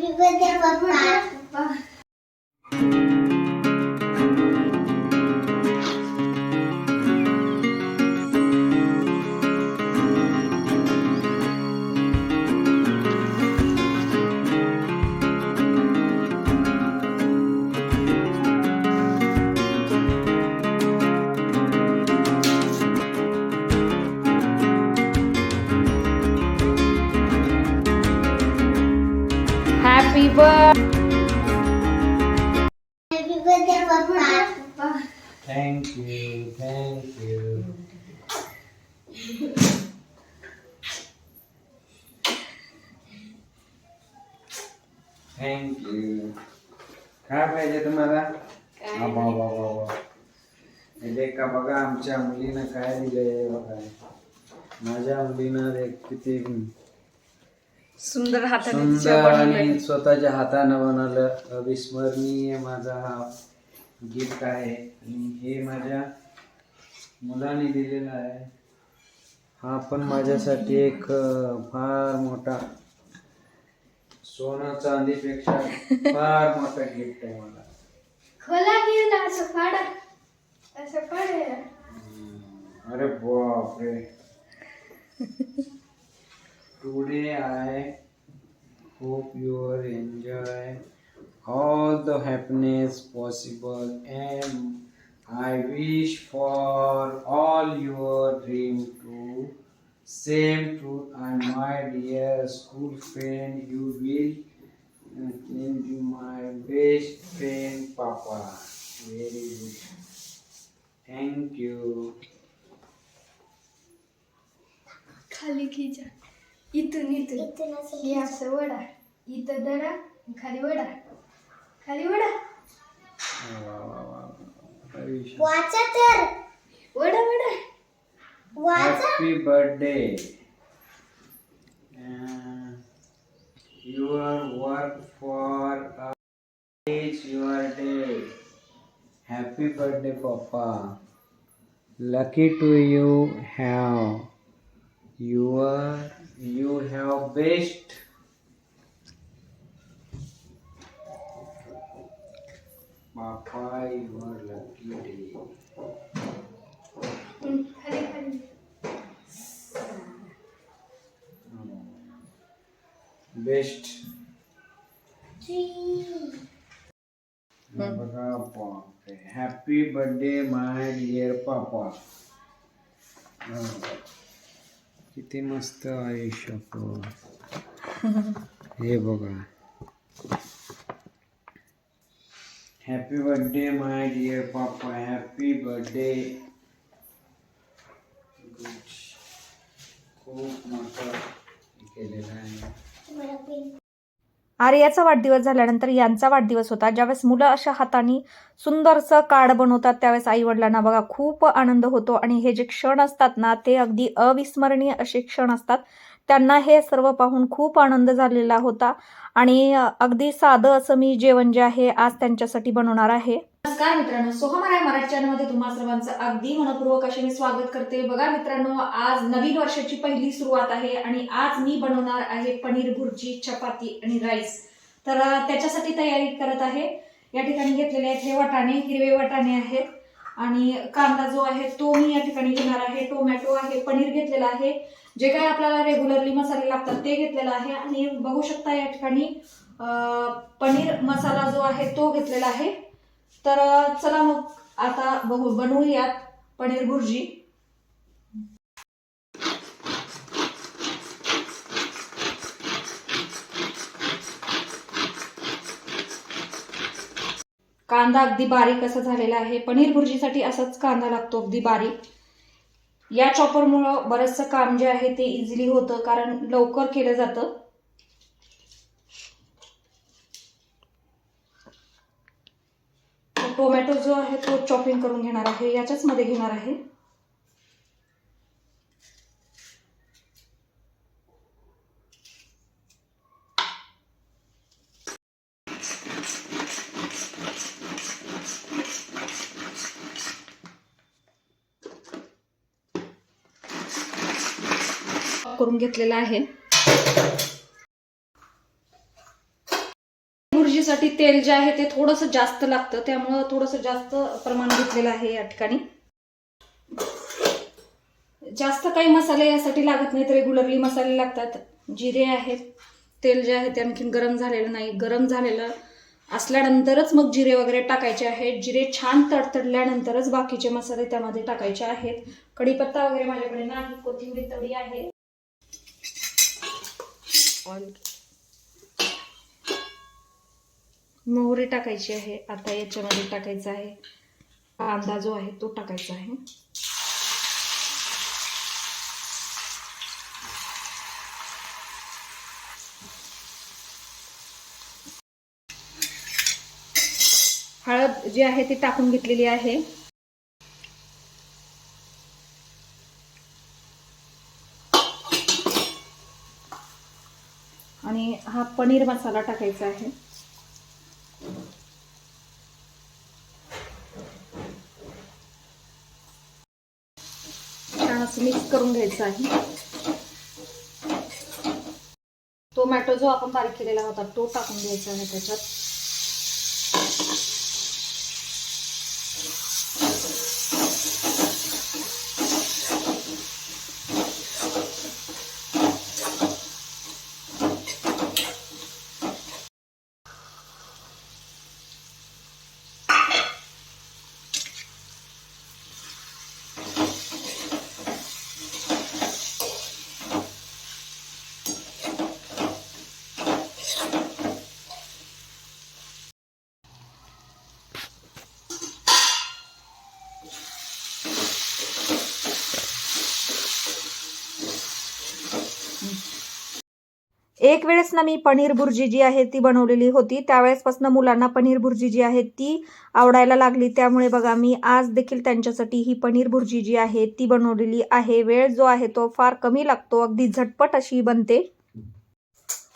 любите папа. Happy birthday, Papa. Happy birth Happy birthday, Papa. Thank you, thank you. Thank you. काय पाहिजे तुम्हाला वा, वा, वा, वा, वा. हे देखा बघा आमच्या मुलीनं काय दिलंय बघा माझ्या मुलीनं देख किती सुंदर हाताने सुंदर. आणि स्वतःच्या हातानं बनवलं अविस्मरणीय माझा हा गिफ्ट आहे. आणि हे माझ्या मुलाने दिलेला आहे. हा पण माझ्यासाठी एक फार मोठा सोनं चांदीपेक्षा फार मोठा गिफ्ट आहे मला. खोला गेला असं फाडा. असं फाडा. अरे बापरे. today I hope your enjoy all the happiness possible and I wish for all your dream to same to and my dear school friend you will uh, can be my best friend papa very good thank you खाली खिचा इथून इथून. इथून हे असं वडा. इथं दडा खाली वडा. खाली वडा. वाचा तर. वडा वडा. वाचा. Happy birthday your work for is your day happy birthday papa lucky to you have you have your you have best. Papa, your lucky day. हम्म, खाली खाली बेस्ट three. बघा बापरे happy birthday my dear papa किती मस्त आयुष्य हे बघा. Happy birthday my dear papa happy birthday खूप मोठं केलेलं आहे. आर्याचा वाढदिवस झाल्यानंतर यांचा वाढदिवस होता. ज्यावेळेस मुलं अशा हाताने सुंदरसं कार्ड बनवतात त्यावेळेस आई वडिलांना बघा खूप आनंद होतो. आणि हे जे क्षण असतात ना ते अगदी अविस्मरणीय असे क्षण असतात. त्यांना हे सर्व पाहून खूप आनंद झालेला होता. आणि अगदी साधं असं मी जेवण जे आहे आज त्यांच्यासाठी बनवणार आहे. नमस्कार मित्रांनो सोहमराय मराठी चॅनलमध्ये. तुम्हा सर्वांचं अगदी मनपूर्वक असे मी स्वागत करते. बघा मित्रांनो आज नवीन वर्षाची पहिली सुरुवात आहे आणि आज मी बनवणार आहे पनीर भुर्जी चपाती आणि राईस. तर त्याच्यासाठी तयारी करत आहे. या ठिकाणी घेतलेले आहेत हे वाटाणे हिरवे वाटाणे आहेत. आणि कांदा जो आहे तो मी या ठिकाणी घेणार आहे. टोमॅटो आहे पनीर घेतलेलं आहे. जे काही आपल्याला रेग्युलरली मसाले लागतात ते घेतलेलं आहे. आणि बघू शकता या ठिकाणी पनीर मसाला जो आहे तो घेतलेला आहे. तर चला मग आता बघू बनवूयात पनीर भुर्जी. कांदा अगदी बारीक असा झालेला आहे. पनीर भुर्जीसाठी असाच कांदा लागतो अगदी बारीक. या चॉपरमुळं बरंचसं काम जे आहे ते इझिली होतं कारण लवकर केलं जातं. टोमॅटो जो आहे तो चॉपिंग करून घेणार आहे याच्याच मध्ये घेणार आहे. करून घेतलेला आहे भुर्जीसाठी तेल जे आहे ते थोडंसं जास्त लागतं त्यामुळं थोडंसं जास्त प्रमाण घेतलेलं आहे या ठिकाणी. जास्त काही मसाले यासाठी लागत नाहीत रेग्युलरली मसाले लागतात. जिरे आहेत तेल जे आहे ते आणखीन गरम झालेलं नाही. गरम झालेलं असल्यानंतरच मग जिरे वगैरे टाकायचे आहेत. जिरे छान तडतडल्यानंतरच बाकीचे मसाले त्यामध्ये टाकायचे आहेत. कढीपत्ता वगैरे माझ्याकडे नाही कोथिंबीर तडी आहे. मोहरी टाकायची आहे. आता याच्यामध्ये टाकायचा आहे. कांदा जो आहे तो टाकायचा आहे. हळद जी आहे ती टाकून घेतलेली आहे. आणि हा पनीर मसाला टाकायचा आहे छान असं मिक्स करून घ्यायचं आहे. टोमॅटो जो आपण बारीक केलेला होता तो टाकून घ्यायचा आहे त्याच्यात. एक वेळेस ना मी पनीर भुर्जी जी आहे ती बनवलेली होती. त्यावेळेसपासून मुलांना पनीर भुर्जी जी आहे ती आवडायला लागली. त्यामुळे बघा मी आज देखील त्यांच्यासाठी ही पनीर भुर्जी जी आहे ती बनवलेली आहे. वेळ जो आहे तो फार कमी लागतो. अगदी झटपट अशी बनते.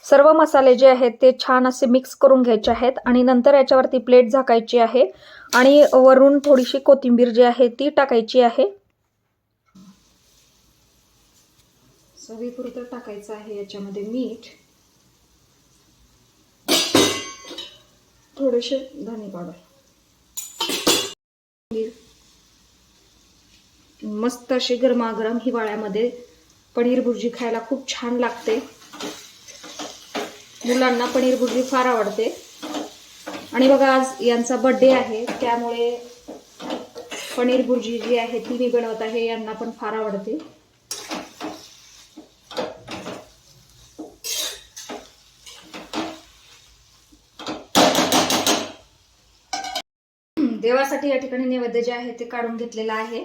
सर्व मसाले जे आहेत ते छान असे मिक्स करून घ्यायचे आहेत आणि नंतर याच्यावरती प्लेट झाकायची आहे. आणि वरून थोडीशी कोथिंबीर जी आहे ती टाकायची आहे. चवीपुरतं टाकायचं आहे याच्यामध्ये मीठ. थोडेसे धने पावडर. मस्त अशी गरमागरम हिवाळ्यामध्ये पनीर भुर्जी खायला खूप छान लागते. मुलांना पनीर भुर्जी फार आवडते. आणि बघा आज यांचा बड्डे आहे त्यामुळे पनीर भुर्जी जी आहे ती मी बनवत आहे यांना पण फार आवडते. देवासाठी या ठिकाणी नैवेद्य जे आहे ते काढून घेतलेलं आहे.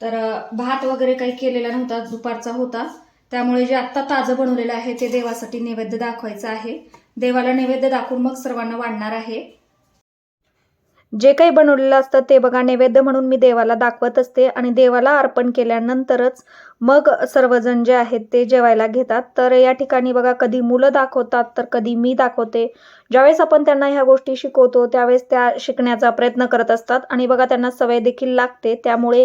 तर भात वगैरे काही केलेला नव्हता दुपारचा होता. त्यामुळे जे आत्ता ताजं बनवलेलं आहे ते देवासाठी नैवेद्य दाखवायचं आहे. देवाला नैवेद्य दाखवून मग सर्वांना वाढणार आहे. जे काही बनवलेलं असतं ते बघा नैवेद्य म्हणून मी देवाला दाखवत असते आणि देवाला अर्पण केल्यानंतरच मग सर्वजण जे आहेत ते जेवायला घेतात. तर या ठिकाणी बघा कधी मुलं दाखवतात तर कधी मी दाखवते. ज्यावेळेस आपण त्यांना ह्या गोष्टी शिकवतो त्यावेळेस त्या शिकण्याचा प्रयत्न करत असतात आणि बघा त्यांना सवय देखील लागते. त्यामुळे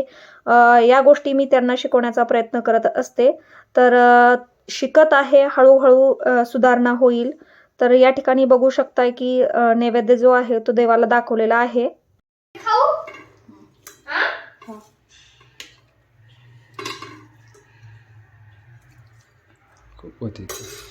या गोष्टी मी त्यांना शिकवण्याचा प्रयत्न करत असते. तर शिकत आहे हळूहळू सुधारणा होईल. तर या ठिकाणी बघू शकताय की नैवेद्य जो आहे तो देवाला दाखवलेला आहे. खाऊ? हा खूप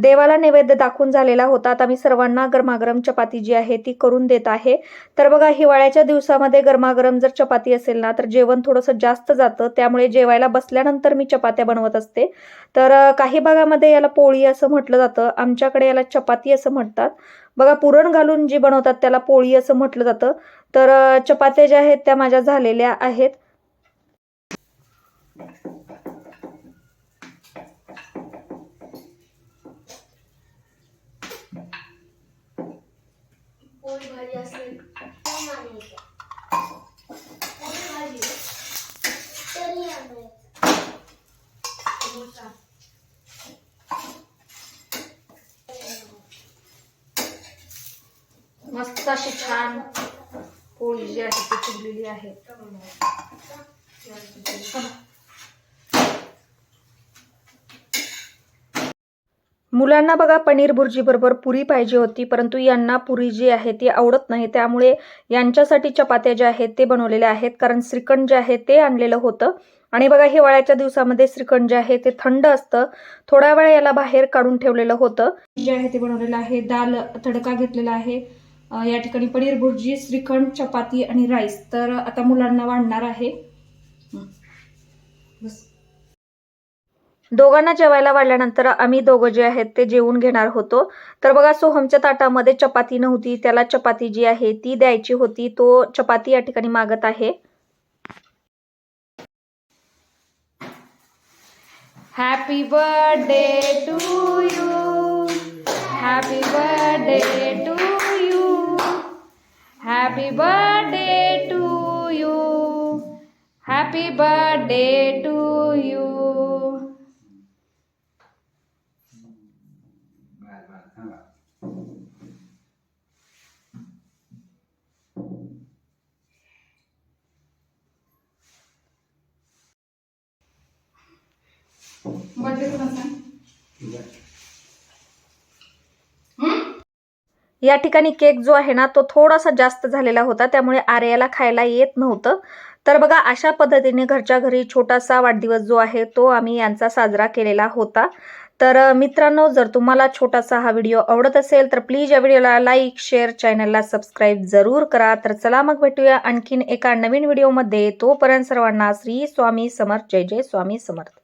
देवाला नैवेद्य दाखवून झालेला होता. आता मी सर्वांना गरमागरम चपाती जी आहे ती करून देत आहे. तर बघा हिवाळ्याच्या दिवसामध्ये गरमागरम जर चपाती असेल ना तर जेवण थोडंसं जास्त जातं. त्यामुळे जेवायला बसल्यानंतर मी चपात्या बनवत असते. तर काही भागामध्ये याला पोळी असं म्हटलं जातं. आमच्याकडे याला चपाती असं म्हणतात. बघा पुरण घालून जी बनवतात त्याला पोळी असं म्हटलं जातं. तर चपात्या ज्या आहेत त्या माझ्या झालेल्या आहेत. मस्त अशी छान पोळी जी आहे ती चुकलेली आहे. मुलांना बघा पनीर भुर्जी बरोबर पुरी पाहिजे होती परंतु यांना पुरी जी आहे ती आवडत नाही. त्यामुळे यांच्यासाठी चपात्या ज्या आहेत ते बनवलेल्या आहेत. कारण श्रीखंड जे आहे ते आणलेलं होतं. आणि बघा हिवाळ्याच्या दिवसामध्ये श्रीखंड जे आहे ते थंड असतं. थोड्या वेळ याला बाहेर काढून ठेवलेलं होतं. जे आहे ते बनवलेलं आहे. दाल तडका घेतलेला आहे. या ठिकाणी पनीर भुर्जी श्रीखंड चपाती आणि राईस. तर आता मुलांना वाढणार आहे हं. बस दोघांना जेवायला वाढल्यानंतर आम्ही दोघं जे आहेत ते जेवून घेणार होतो. तर बघा सोहमच्या ताटामध्ये चपाती नव्हती. त्याला चपाती जी आहे ती द्यायची होती. तो चपाती या ठिकाणी मागत आहे. Happy birthday to you happy birthday to you happy birthday to you happy birthday to you या ठिकाणी केक जो आहे ना तो थोडासा जास्त झालेला होता त्यामुळे आर्याला खायला येत नव्हतं. तर बघा अशा पद्धतीने घरच्या घरी छोटासा वाढदिवस जो आहे तो आम्ही यांचा साजरा केलेला होता. तर मित्रांनो जर तुम्हाला छोटासा हा व्हिडिओ आवडत असेल तर प्लीज या व्हिडिओला लाईक शेअर चॅनलला सबस्क्राईब जरूर करा. तर चला मग भेटूया आणखीन एका नवीन व्हिडिओमध्ये. तोपर्यंत सर्वांना श्री स्वामी समर्थ. जय जय स्वामी समर्थ.